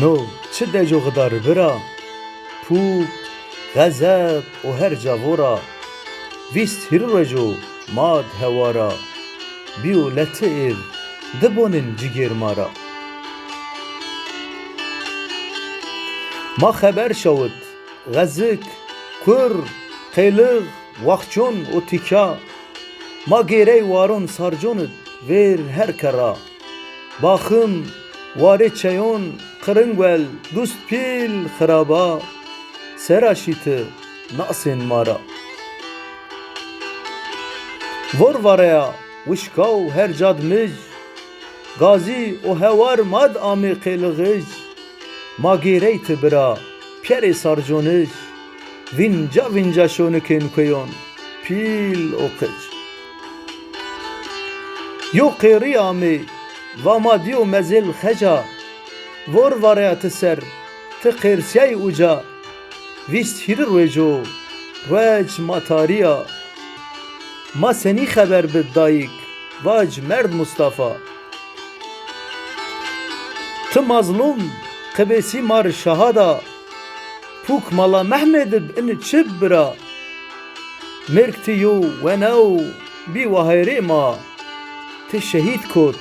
نو چه دجو غدار برا پو غزب و هر جاورا ویست هیر رجو ماد هوارا بیو لطیف دبونن جگر مارا ما خبر شود غزک kur qeyliq waxçun û tîka ma gêrey waron sarconit vêr her kera baxim warê çeyon qirin wel dust pîl xiraba sera şîti nasên mara. Vor vareya wişka û her cad mij Gazî û hewar mad amê qêliğij Ma gêrey ti bira pierê sarconij Vinca vinca şonukên kuyon pîl û qij Yo qêriya me vamadî û mezêl xeca Vor vareya ti ser ti qêrsiyayê uca Vîst hîrir wêjo Wej matariya. Ma senî xeber bi dayîk Vaj merd Mustafa. Ti mazlum qibêsî mar şahada Puk mala Mehmedib in çib bira. Merk ti yo wenew bî wahayrê ma Ti şehîd kot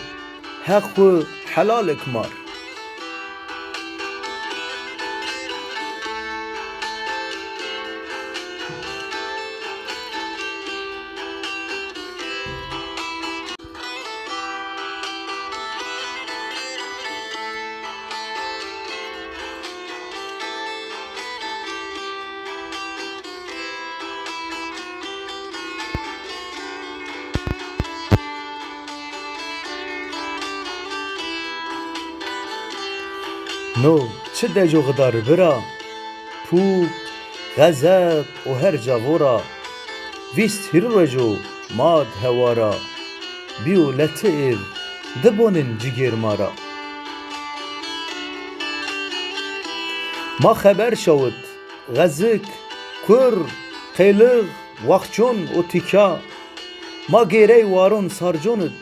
No çi deco xidar bira Pûk, xezeb û her cavora Vîst hirrejo mad hewara Bî û letîf dibonin cigêr mara Ma xeber şewit Xezik, kur, qêliq, waxçûn û tîka Ma gêrey waron sarconit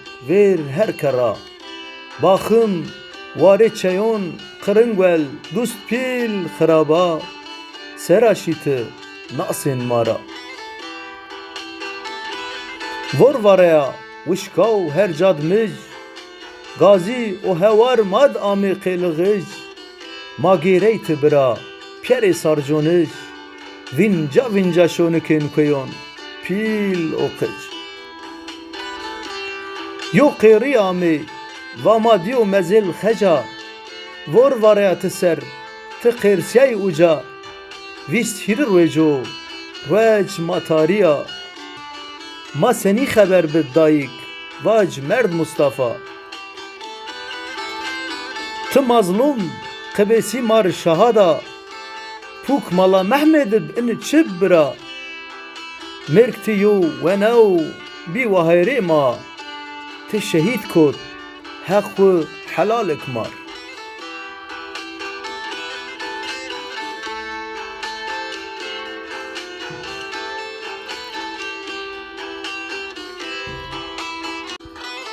vêr her kera Baxim warê çeyon qirin wel dust pîl xiraba Sera şîti nasên mara. Vor vareya wişka û her cad mij Gazî û hewar mad amê qêliğij Ma gêrey ti bira pierê sarconij Vinca vinca şonukên kuyon pîl û qij Yo qêriya me vamadî û mezêl xeca Vor vareya ti ser ti qêrsiyayê uca. Vîst hîrir wêjo Wej matariya Ma senî xeber bi dayîk Vaj merd Mustafa. Ti mazlum qibêsî mar şahada. Pûk mala Mehmedib in حق و حلال کمار